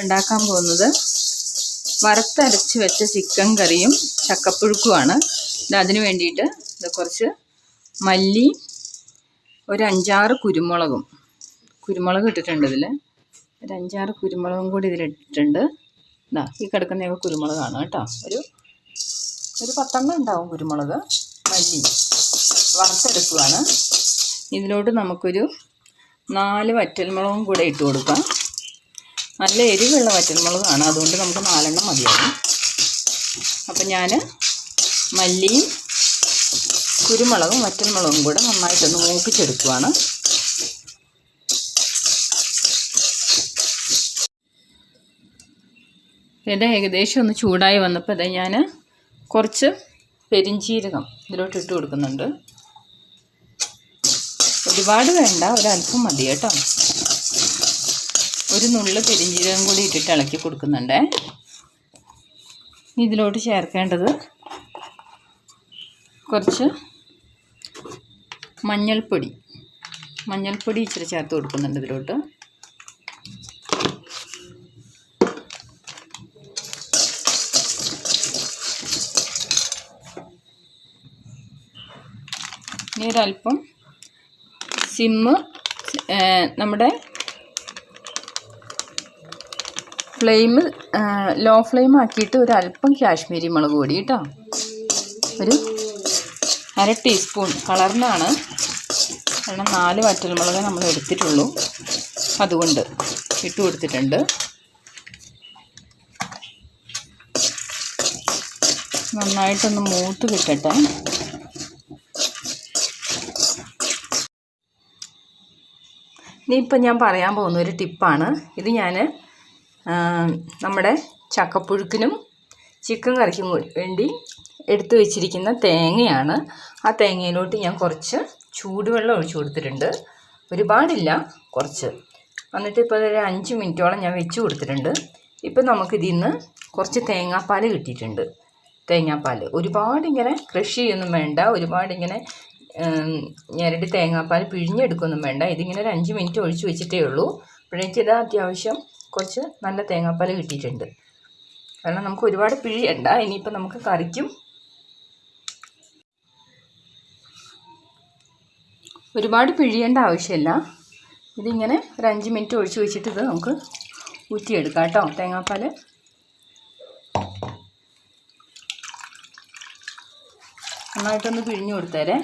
ഉണ്ടാക്കാൻ പോകുന്നത് വറുത്തരച്ച് വെച്ച ചിക്കൻ കറിയും ചക്കപ്പുഴുക്കുമാണ്. ഇത് അതിന് വേണ്ടിയിട്ട് ഇത് കുറച്ച് മല്ലി ഒരു അഞ്ചാറ് കുരുമുളകും. കുരുമുളക് ഇട്ടിട്ടുണ്ട് ഇതിൽ ഒരു അഞ്ചാറ് കുരുമുളകും കൂടി ഇതിലിട്ടിട്ടുണ്ട് ഇതാ ഈ കിടക്കുന്നതൊക്കെ കുരുമുളകാണ് കേട്ടോ. ഒരു ഒരു പത്തെണ്ണം ഉണ്ടാവും കുരുമുളക് മല്ലി. വറുത്തെടുക്കുവാണ്. ഇതിലോട്ട് നമുക്കൊരു നാല് വറ്റൽമുളകും കൂടെ ഇട്ട് കൊടുക്കാം. നല്ല എരിവുള്ള വറ്റൽമുളകാണ്. അതുകൊണ്ട് നമുക്ക് നാലെണ്ണം മതിയാകും അപ്പം ഞാൻ മല്ലിയും കുരുമുളകും വറ്റൽമുളകും കൂടെ നന്നായിട്ടൊന്ന് മൂപ്പിച്ചെടുക്കുവാണ്. ഇത് ഏകദേശം ഒന്ന് ചൂടായി വന്നപ്പോൾ ഇത് ഞാൻ കുറച്ച് പെരിഞ്ചീരകം ഇതിലോട്ട് ഇട്ട് കൊടുക്കുന്നുണ്ട്. ഒരുപാട് വേണ്ട ഒരല്പം മതി കേട്ടോ. ഒരു നുള്ള് പെരിഞ്ചീരകം കൂടി ഇട്ടിട്ട് ഇളക്കി കൊടുക്കുന്നുണ്ട്. ഇതിലോട്ട് ചേർക്കേണ്ടത് കുറച്ച് മഞ്ഞൾപ്പൊടി. മഞ്ഞൾപ്പൊടി ഇച്ചിരി ചേർത്ത് കൊടുക്കുന്നുണ്ട് ഇതിലോട്ട്. ഇനി ഒരല്പം സിമ്മ് നമ്മുടെ ഫ്ലെയിം ലോ ഫ്ലെയിം ആക്കിയിട്ട് ഒരു അല്പം കാശ്മീരി മുളക് പൊടി കേട്ടോ. ഒരു അര ടീസ്പൂൺ. കളറിനാണ്. കാരണം നാല് വറ്റൽമുളക് നമ്മൾ എടുത്തിട്ടുള്ളൂ. അതുകൊണ്ട് ഇട്ട് കൊടുത്തിട്ടുണ്ട്. നന്നായിട്ടൊന്ന് മൂത്ത് കിട്ടട്ടെ. ഇനിയിപ്പം ഞാൻ പറയാൻ പോകുന്ന ഒരു ടിപ്പാണ്. ഇത് ഞാൻ നമ്മുടെ ചക്കപ്പുഴുക്കിനും ചിക്കൻ കറിക്കും വേണ്ടി എടുത്തു വെച്ചിരിക്കുന്ന തേങ്ങയാണ്. ആ തേങ്ങയിലോട്ട് ഞാൻ കുറച്ച് ചൂടുവെള്ളം ഒഴിച്ചു കൊടുത്തിട്ടുണ്ട്. ഒരുപാടില്ല കുറച്ച്. എന്നിട്ട് ഇപ്പോൾ ഒരു അഞ്ച് മിനിറ്റോളം ഞാൻ വെച്ച് കൊടുത്തിട്ടുണ്ട്. ഇപ്പം നമുക്കിതിൽ നിന്ന് കുറച്ച് തേങ്ങാപ്പാൽ കിട്ടിയിട്ടുണ്ട്. തേങ്ങാപ്പാൽ ഒരുപാട് ഇങ്ങനെ കൃഷി ചെയ്യൊന്നും വേണ്ട. ഒരുപാട് ഇങ്ങനെ ഞെരടി തേങ്ങാപ്പാൽ പിഴിഞ്ഞെടുക്കൊന്നും വേണ്ട. ഇതിങ്ങനെ ഒരു അഞ്ച് മിനിറ്റ് ഒഴിച്ച് വെച്ചിട്ടേ ഉള്ളൂ. അപ്പോഴേക്ക് ഇത് അത്യാവശ്യം കുറച്ച് നല്ല തേങ്ങാപ്പാൽ കിട്ടിയിട്ടുണ്ട്. കാരണം നമുക്ക് ഒരുപാട് പിഴിയണ്ട ഇനിയിപ്പോൾ നമുക്ക് കറിക്കും. ഒരുപാട് പിഴിയേണ്ട ആവശ്യമില്ല. ഇതിങ്ങനെ ഒരു അഞ്ച് മിനിറ്റ് ഒഴിച്ച് വെച്ചിട്ട് ഇത് നമുക്ക് ഊറ്റിയെടുക്കാം കേട്ടോ തേങ്ങാപ്പാൽ. നന്നായിട്ടൊന്ന് പിഴിഞ്ഞു കൊടുത്തേരേ.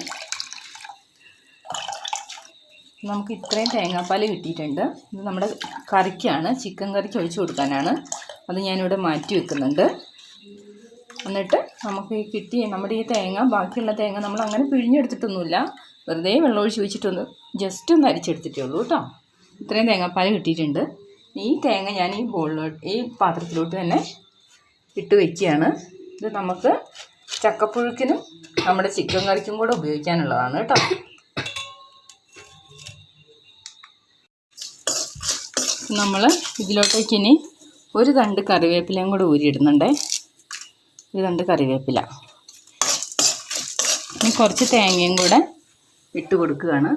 നമുക്ക് ഇത്രയും തേങ്ങാപ്പാൽ കിട്ടിയിട്ടുണ്ട്. ഇത് നമ്മുടെ കറിക്കാണ്. ചിക്കൻ കറിക്ക് ഒഴിച്ചു കൊടുക്കാനാണ്. അത് ഞാനിവിടെ മാറ്റി വെക്കുന്നുണ്ട്. എന്നിട്ട് നമുക്ക് ഈ കിട്ടിയ നമ്മുടെ ഈ തേങ്ങ ബാക്കിയുള്ള തേങ്ങ നമ്മൾ അങ്ങനെ പിഴിഞ്ഞെടുത്തിട്ടൊന്നുമില്ല. വെറുതെ വെള്ളം ഒഴിച്ച് വെച്ചിട്ടൊന്ന് ജസ്റ്റ് ഒന്ന് അരിച്ചെടുത്തിട്ടേ ഉള്ളൂ കേട്ടോ. ഇത്രയും തേങ്ങാപ്പാൽ കിട്ടിയിട്ടുണ്ട്. ഈ തേങ്ങ ഞാൻ ഈ ബോളിലോട്ട് ഈ പാത്രത്തിലോട്ട് തന്നെ ഇട്ട് വയ്ക്കുകയാണ് ഇത് നമുക്ക് ചക്കപ്പുഴുക്കിനും നമ്മുടെ ചിക്കൻ കറിക്കും കൂടെ ഉപയോഗിക്കാനുള്ളതാണ് കേട്ടോ. നമ്മൾ ഇതിലോട്ടേക്ക് ഇനി ഒരു തണ്ട് കറിവേപ്പിലയും കൂടെ ഊരിയിടുന്നുണ്ടേ. ഒരു തണ്ട് കറിവേപ്പില. ഇനി കുറച്ച് തേങ്ങയും കൂടെ ഇട്ട് കൊടുക്കുകയാണ്.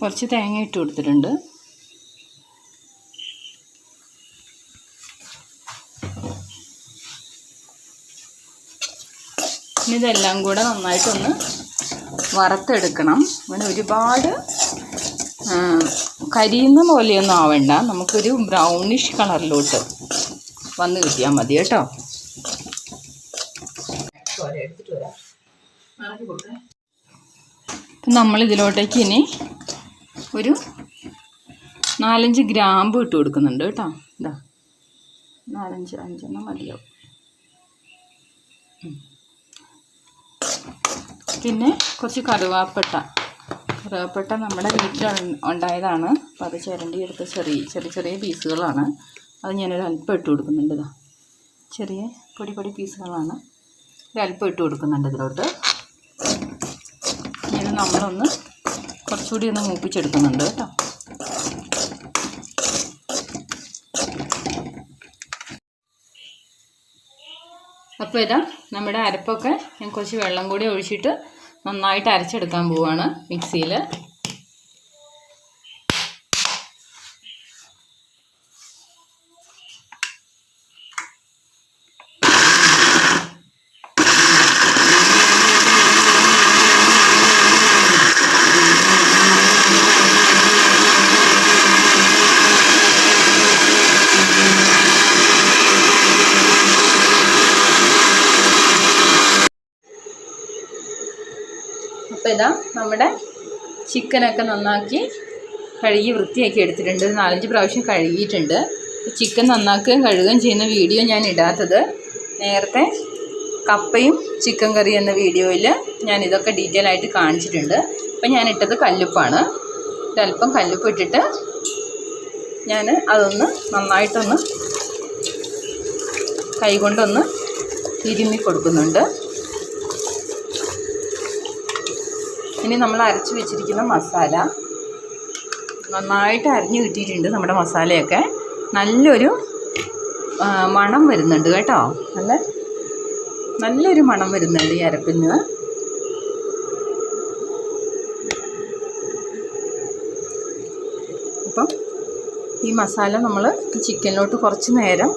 കുറച്ച് തേങ്ങ ഇട്ട് കൊടുത്തിട്ടുണ്ട്. ഇതെല്ലാം കൂടെ നന്നായിട്ടൊന്ന് വറുത്തെടുക്കണം. അങ്ങനെ ഒരുപാട് കരിയുന്ന പോലെയൊന്നും ആവണ്ട. നമുക്കൊരു ബ്രൗണിഷ് കളറിലോട്ട് വന്ന് കിട്ടിയാൽ മതി കേട്ടോ. നമ്മൾ ഇതിലോട്ടേക്ക് ഇനി ഒരു നാലഞ്ച് ഗ്രാമ്പ് ഇട്ട് കൊടുക്കുന്നുണ്ട് കേട്ടോ. ഇതാ. നാലഞ്ച് അഞ്ചെണ്ണം മതിയാവും. പിന്നെ കുറച്ച് കറുവാപ്പട്ട. കറുവാപ്പട്ട നമ്മുടെ വീട്ടിൽ ഉണ്ടായതാണ്. അപ്പോൾ അത് ചിരണ്ടി എടുത്ത് ചെറിയ ചെറിയ ചെറിയ പീസുകളാണ്. അത് ഞാനൊരു അല്പം ഇട്ട് കൊടുക്കുന്നുണ്ട് ഇതാ ചെറിയ പൊടി പൊടി പീസുകളാണ്. ഒരു അല്പം ഇട്ട് കൊടുക്കുന്നുണ്ട് ഇതിലോട്ട്. ഞാൻ നമ്മളൊന്ന് കുറച്ചുകൂടി ഒന്ന് മൂപ്പിച്ചെടുക്കുന്നുണ്ട് കേട്ടോ. അപ്പോൾ ഇതാ നമ്മുടെ അരപ്പൊക്കെ ഞാൻ കുറച്ച് വെള്ളം കൂടി ഒഴിച്ചിട്ട് നന്നായിട്ട് അരച്ചെടുക്കാൻ പോവുകയാണ് മിക്സിയിൽ. ഇതാ നമ്മുടെ ചിക്കനൊക്കെ നന്നാക്കി കഴുകി വൃത്തിയാക്കി എടുത്തിട്ടുണ്ട്. നാലഞ്ച് പ്രാവശ്യം കഴുകിയിട്ടുണ്ട്. ചിക്കൻ നന്നാക്കുകയും കഴുകുകയും ചെയ്യുന്ന വീഡിയോ ഞാൻ ഇടാത്തത്. നേരത്തെ കപ്പയും ചിക്കൻ കറി എന്ന വീഡിയോയിൽ ഞാൻ ഇതൊക്കെ ഡീറ്റെയിൽ ആയിട്ട് കാണിച്ചിട്ടുണ്ട്. അപ്പം ഞാൻ ഇട്ടത് കല്ലുപ്പാണ്. ഒരല്പം കല്ലുപ്പ് ഇട്ടിട്ട് ഞാൻ അതൊന്ന് നന്നായിട്ടൊന്ന് കൈകൊണ്ടൊന്ന് തിരുമ്മി കൊടുക്കുന്നുണ്ട്. ഇനി നമ്മൾ അരച്ച് വെച്ചിരിക്കുന്ന മസാല നന്നായിട്ട് അരിഞ്ഞു കിട്ടിയിട്ടുണ്ട് നമ്മുടെ മസാലയൊക്കെ. നല്ലൊരു മണം വരുന്നുണ്ട് കേട്ടോ. നല്ല നല്ലൊരു മണം വരുന്നുണ്ട് ഈ അരപ്പിൽ നിന്ന് അപ്പം ഈ മസാല നമ്മൾ ചിക്കനിലോട്ട് കുറച്ച് നേരം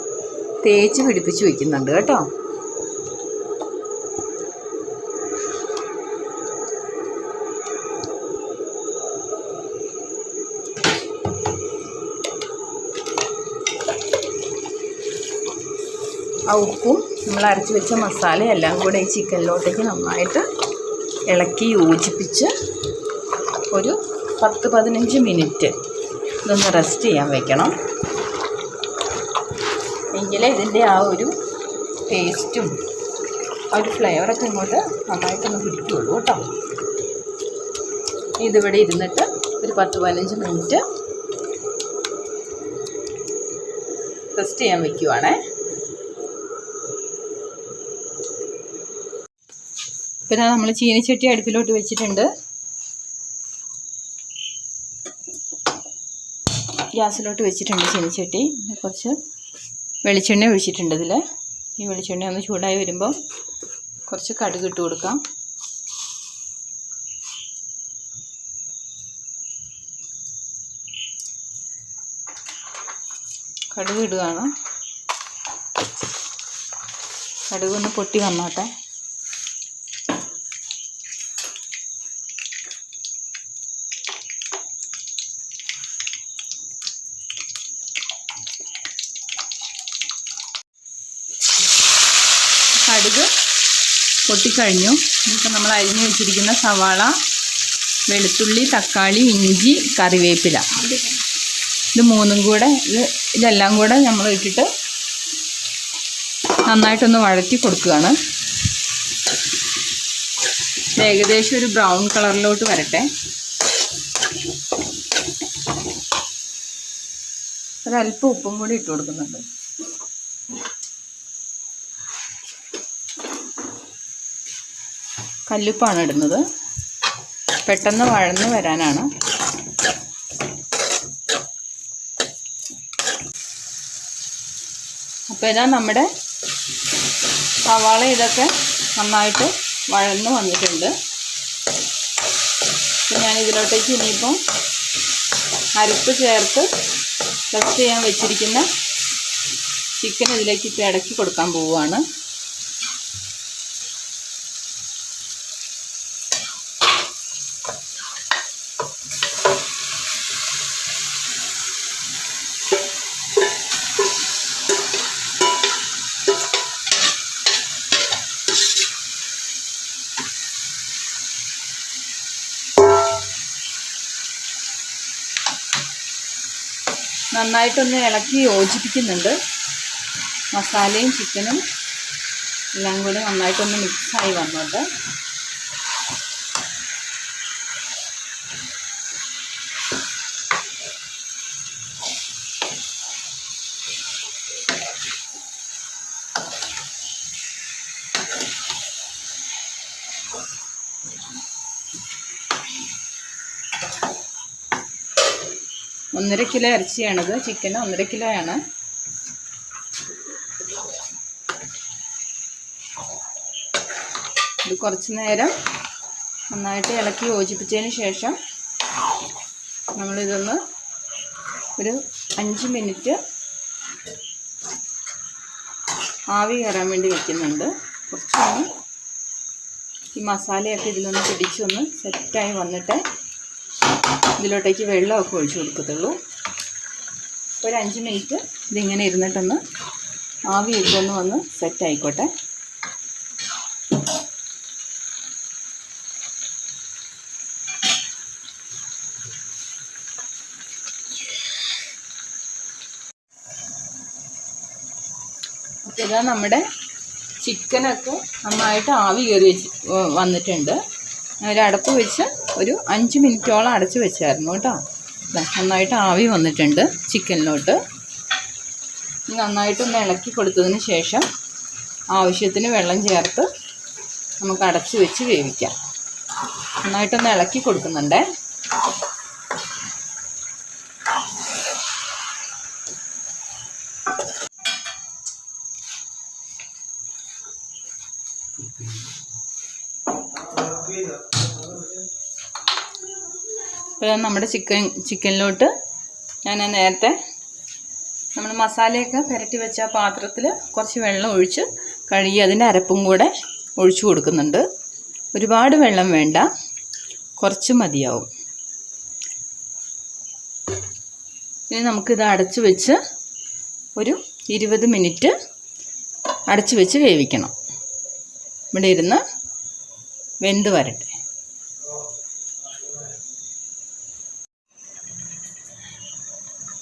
തേച്ച് പിടിപ്പിച്ച് വയ്ക്കുന്നുണ്ട് കേട്ടോ. ആ ഉപ്പും നമ്മൾ അരച്ച് വെച്ച മസാലയും എല്ലാം കൂടെ ഈ ചിക്കനിലോട്ടേക്ക് നന്നായിട്ട് ഇളക്കി യോജിപ്പിച്ച് ഒരു പത്ത് പതിനഞ്ച് മിനിറ്റ് ഇതൊന്ന് റെസ്റ്റ് ചെയ്യാൻ വെക്കണം. എങ്കിലേ ഇതിന്റെ ആ ഒരു ടേസ്റ്റും ആ ഒരു ഫ്ലേവറൊക്കെ ഇങ്ങോട്ട് നന്നായിട്ടൊന്ന് പിടിക്കുകയുള്ളൂ കേട്ടോ. ഇതിവിടെ ഇരുന്നിട്ട് ഒരു പത്ത് പതിനഞ്ച് മിനിറ്റ് റെസ്റ്റ് ചെയ്യാൻ വെക്കുവാണേ. പിന്നെ നമ്മൾ ചീനിച്ചട്ടി അടുപ്പിലോട്ട് വെച്ചിട്ടുണ്ട്. ഗ്യാസിലോട്ട് വെച്ചിട്ടുണ്ട് ചീനിച്ചട്ടി. കുറച്ച് വെളിച്ചെണ്ണ ഒഴിച്ചിട്ടുണ്ട് ഇതിൽ ഈ വെളിച്ചെണ്ണ ഒന്ന് ചൂടായി വരുമ്പോൾ കുറച്ച് കടുക് ഇട്ട് കൊടുക്കാം. കടുക് ഇടുകയാണ്. കടുക് ഒന്ന് പൊട്ടി വന്നോട്ടെ. കടുക് പൊട്ടിക്കഴിഞ്ഞു. ഇപ്പം നമ്മൾ അരിഞ്ഞു വെച്ചിരിക്കുന്ന സവാള വെളുത്തുള്ളി തക്കാളി ഇഞ്ചി കറിവേപ്പില. ഇത് മൂന്നും കൂടെ ഇത് ഇതെല്ലാം കൂടെ നമ്മൾ ഇട്ടിട്ട് നന്നായിട്ടൊന്ന് വഴറ്റി കൊടുക്കുകയാണ്. ഏകദേശം ഒരു ബ്രൗൺ കളറിലോട്ട് വരട്ടെ. ഒരല്പം ഉപ്പും കൂടി ഇട്ട് കൊടുക്കുന്നുണ്ട്. കല്ലുപ്പാണ് ഇടുന്നത്. പെട്ടെന്ന് വഴന്ന് വരാനാണ്. അപ്പോൾ ഇതാ നമ്മുടെ സവാള ഇതൊക്കെ നന്നായിട്ട് വഴന്ന് വന്നിട്ടുണ്ട്. ഞാൻ ഇതിലോട്ടേക്ക് ഇനിയിപ്പം അരിപ്പ് ചേർത്ത് റെസ്റ്റ് ചെയ്യാൻ വെച്ചിരിക്കുന്ന ചിക്കൻ ഇതിലേക്ക് ഇട്ട് ഇടയ്ക്ക് കൊടുക്കാൻ പോവുകയാണ്. നന്നായിട്ടൊന്ന് ഇളക്കി യോജിപ്പിക്കുന്നുണ്ട്. മസാലയും ചിക്കനും എല്ലാം കൂടി നന്നായിട്ടൊന്ന് മിക്സായി വന്നുണ്ട് ഒന്നര കിലോ ഇറച്ചിയാണത്. ചിക്കൻ ഒന്നര കിലോയാണ് ഇത് കുറച്ച് നേരം നന്നായിട്ട് ഇളക്കി യോജിപ്പിച്ചതിന് ശേഷം നമ്മളിതൊന്ന് ഒരു അഞ്ച് മിനിറ്റ് ആവി കയറാൻ വേണ്ടി വെക്കുന്നുണ്ട്. കുറച്ചൊന്ന് ഈ മസാലയൊക്കെ ഇതിലൊന്ന് പിടിച്ചൊന്ന് സെറ്റായി വന്നിട്ട് ഇതിലോട്ടേക്ക് വെള്ളമൊക്കെ ഒഴിച്ചു കൊടുക്കത്തുള്ളൂ. ഒരു അഞ്ച് മിനിറ്റ് ഇതിങ്ങനെ ഇരുന്നിട്ടൊന്ന് ആവി ഇതൊന്ന് വന്ന് സെറ്റ് ആയിക്കോട്ടെ. ഇതാ നമ്മുടെ ചിക്കനൊക്കെ നന്നായിട്ട് ആവി കയറി വന്നിട്ടുണ്ട്. ഒരു അടപ്പ് വെച്ച് ഒരു അഞ്ച് മിനിറ്റോളം അടച്ച് വെച്ചായിരുന്നു കേട്ടോ. നന്നായിട്ട് ആവി വന്നിട്ടുണ്ട് ചിക്കനിലോട്ട്. നന്നായിട്ടൊന്ന് ഇളക്കി കൊടുത്തതിന് ശേഷം ആവശ്യത്തിന് വെള്ളം ചേർത്ത് നമുക്ക് അടച്ച് വെച്ച് വേവിക്കാം. നന്നായിട്ടൊന്ന് ഇളക്കി കൊടുക്കുന്നുണ്ടേ. ഇപ്പോൾ നമ്മുടെ ചിക്കൻ ചിക്കനിലോട്ട് ഞാൻ നേരത്തെ നമ്മൾ മസാലയൊക്കെ പുരട്ടി വെച്ച പാത്രത്തിൽ കുറച്ച് വെള്ളം ഒഴിച്ച് കഴുകി അതിന്റെ അരപ്പും കൂടെ ഒഴിച്ചു കൊടുക്കുന്നുണ്ട്. ഒരുപാട് വെള്ളം വേണ്ട. കുറച്ച് മതിയാവും. ഇനി നമുക്കിത് അടച്ച് വെച്ച് ഒരു ഇരുപത് മിനിറ്റ് അടച്ചു വെച്ച് വേവിക്കണം. ഇവിടെ ഇരുന്ന് വെന്ത് വരട്ടെ.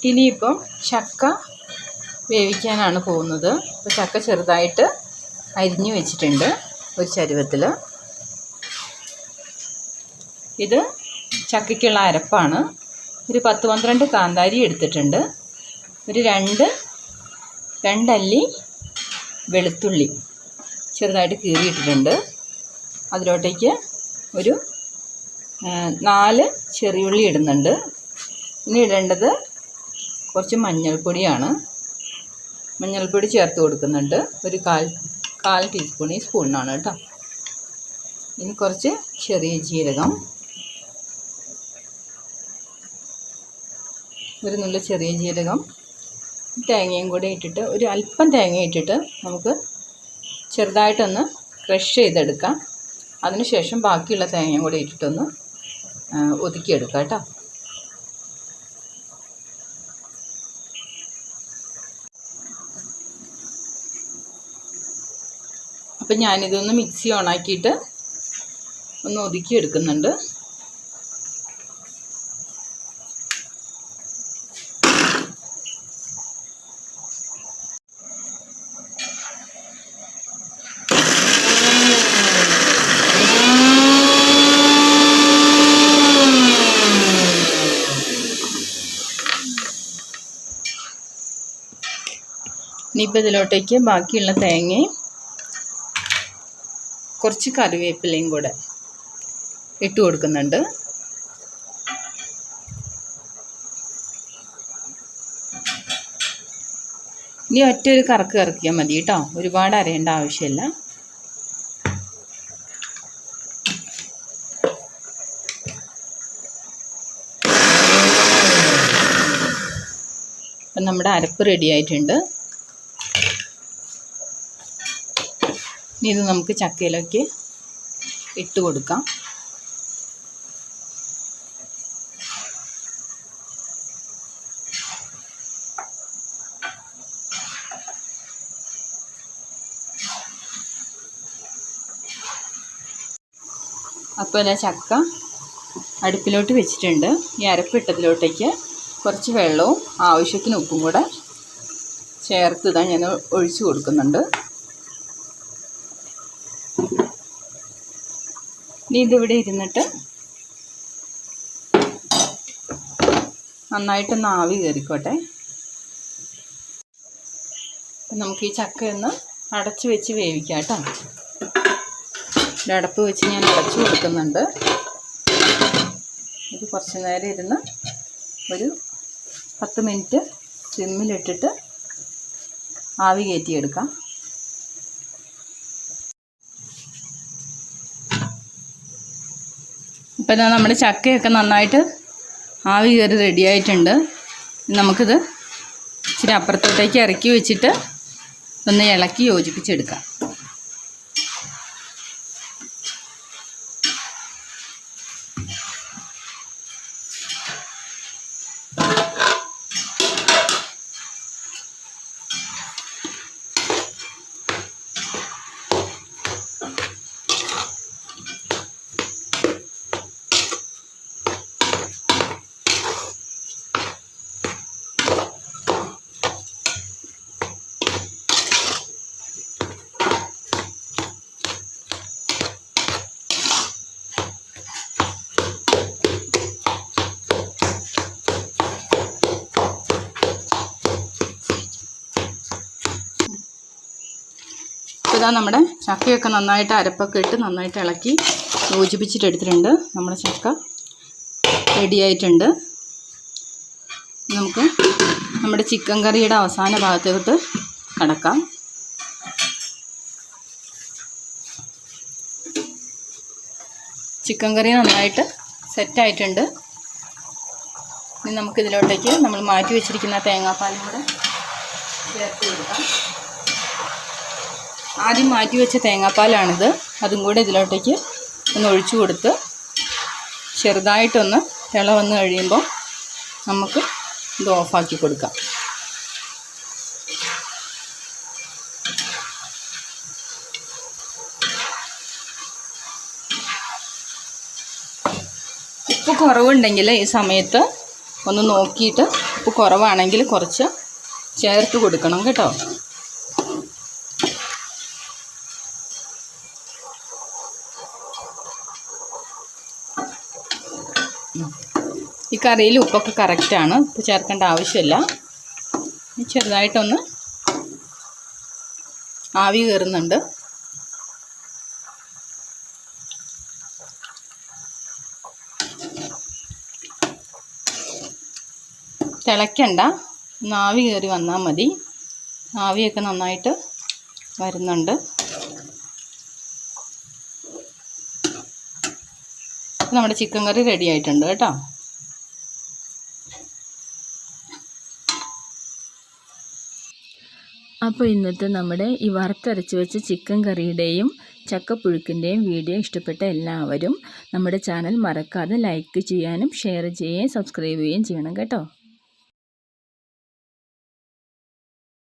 ഇനിയിപ്പം ചക്ക വേവിക്കാനാണ് പോകുന്നത്. അപ്പോൾ ചക്ക ചെറുതായിട്ട് അരിഞ്ഞു വെച്ചിട്ടുണ്ട് ഒരു ചരുവത്തിൽ. ഇത് ചക്കയ്ക്കുള്ള അരപ്പാണ്. ഒരു പത്ത് പന്ത്രണ്ട് കാന്താരി എടുത്തിട്ടുണ്ട്. ഒരു രണ്ട് രണ്ടല്ലി വെളുത്തുള്ളി ചെറുതായിട്ട് കീറിയിട്ടിട്ടുണ്ട്. അതിലോട്ടേക്ക് ഒരു നാല് ചെറിയുള്ളി ഇടുന്നുണ്ട്. ഇനി ഇടേണ്ടത് കുറച്ച് മഞ്ഞൾപ്പൊടിയാണ്. മഞ്ഞൾപ്പൊടി ചേർത്ത് കൊടുക്കുന്നുണ്ട്. ഒരു കാൽ കാൽ ടീസ്പൂൺ ഈ സ്പൂണിനാണ് കേട്ടോ. ഇനി കുറച്ച് ചെറിയ ജീരകം. ഒരു നല്ല ചെറിയ ജീരകം. തേങ്ങയും കൂടി ഇട്ടിട്ട് ഒരു അല്പം തേങ്ങ ഇട്ടിട്ട് നമുക്ക് ചെറുതായിട്ടൊന്ന് ക്രഷ് ചെയ്തെടുക്കാം. അതിനുശേഷം ബാക്കിയുള്ള തേങ്ങയും കൂടി ഇട്ടിട്ടൊന്ന് ഒതുക്കിയെടുക്കാം കേട്ടോ. അപ്പം ഞാനിതൊന്ന് മിക്സി ഓണാക്കിയിട്ട് ഒന്ന് ഒതുക്കി എടുക്കുന്നുണ്ട്. ഇനിയിപ്പോൾ ഇതിലോട്ടേക്ക് ബാക്കിയുള്ള തേങ്ങയും കുറച്ച് കറിവേപ്പിലയും കൂടെ ഇട്ട് കൊടുക്കുന്നുണ്ട്. ഇനി ഒറ്റ ഒരു കറക്ക് കറക്കിയാൽ മതി കേട്ടോ. ഒരുപാട് അരയേണ്ട ആവശ്യമില്ല. അപ്പം നമ്മുടെ അരപ്പ് റെഡി ആയിട്ടുണ്ട്. ഇനി ഇത് നമുക്ക് ചക്കയിലേക്ക് ഇട്ട് കൊടുക്കാം. അപ്പോൾ ഞാൻ ചക്ക അടുപ്പിലോട്ട് വെച്ചിട്ടുണ്ട്. ഈ അരപ്പിട്ടതിലോട്ടേക്ക് കുറച്ച് വെള്ളവും ആവശ്യത്തിന് ഉപ്പും കൂടെ ചേർത്ത് ഞാൻ ഒഴിച്ചു കൊടുക്കുന്നുണ്ട്. ഇനി ഇതിവിടെ ഇരുന്നിട്ട് നന്നായിട്ടൊന്ന് ആവി കയറിക്കോട്ടെ. നമുക്ക് ഈ ചക്ക ഒന്ന് അടച്ച് വെച്ച് വേവിക്കാം കേട്ടോ. അടപ്പ് വെച്ച് ഞാൻ അടച്ചു കൊടുക്കുന്നുണ്ട്. ഇത് കുറച്ച് നേരം ഇരുന്ന് ഒരു പത്ത് മിനിറ്റ് സിമ്മിലിട്ടിട്ട് ആവി കയറ്റിയെടുക്കാം. അപ്പോൾ ഇതാ നമ്മുടെ ചക്കയൊക്കെ നന്നായിട്ട് ആവി കയറി റെഡിയായിട്ടുണ്ട് നമുക്കിത് ഇച്ചിരി അപ്പുറത്തോട്ടേക്ക് ഇറക്കി വെച്ചിട്ട് ഒന്ന് ഇളക്കി യോജിപ്പിച്ചെടുക്കാം. ഇതാ നമ്മുടെ ചക്കയൊക്കെ നന്നായിട്ട് അരപ്പൊക്കെ ഇട്ട് നന്നായിട്ട് ഇളക്കി യോജിപ്പിച്ചിട്ട് എടുത്തിട്ടുണ്ട്. നമ്മുടെ ചക്ക റെഡിയായിട്ടുണ്ട് നമുക്ക് നമ്മുടെ ചിക്കൻ കറിയുടെ അവസാന ഭാഗത്തോട്ട് കടക്കാം. ചിക്കൻ കറി നന്നായിട്ട് സെറ്റായിട്ടുണ്ട് ഇനി നമുക്കിതിലോട്ടേക്ക് നമ്മൾ മാറ്റി വെച്ചിരിക്കുന്ന തേങ്ങാപ്പാലും കൂടെ ചേർത്ത് കൊടുക്കാം. ആദ്യം മാറ്റി വെച്ച തേങ്ങാപ്പാലാണിത്. അതും കൂടെ ഇതിലോട്ടേക്ക് ഒന്ന് ഒഴിച്ചു കൊടുത്ത് ചെറുതായിട്ടൊന്ന് തിള വന്ന് കഴിയുമ്പോൾ നമുക്ക് ഇത് ഓഫാക്കി കൊടുക്കാം. ഉപ്പ് കുറവുണ്ടെങ്കിൽ ഈ സമയത്ത് ഒന്ന് നോക്കിയിട്ട് ഉപ്പ് കുറവാണെങ്കിൽ കുറച്ച് ചേർത്ത് കൊടുക്കണം കേട്ടോ. കറിയിൽ ഉപ്പൊക്കെ കറക്റ്റാണ് ഉപ്പ് ചേർക്കേണ്ട ആവശ്യമില്ല. ചെറുതായിട്ടൊന്ന് ആവി കയറുന്നുണ്ട്. തിളയ്ക്കണ്ട. ഒന്ന് ആവി കയറി വന്നാൽ മതി. ആവിയൊക്കെ നന്നായിട്ട് വരുന്നുണ്ട്. നമ്മുടെ ചിക്കൻ കറി റെഡി ആയിട്ടുണ്ട് കേട്ടോ. അപ്പോൾ ഇന്നത്തെ നമ്മുടെ ഈ വറുത്തരച്ച് വെച്ച ചിക്കൻ കറിയുടെയും ചക്കപ്പുഴുക്കിന്റെയും വീഡിയോ ഇഷ്ടപ്പെട്ട എല്ലാവരും നമ്മുടെ ചാനൽ മറക്കാതെ ലൈക്ക് ചെയ്യാനും ഷെയർ ചെയ്യുകയും സബ്സ്ക്രൈബ് ചെയ്യുകയും ചെയ്യണം കേട്ടോ.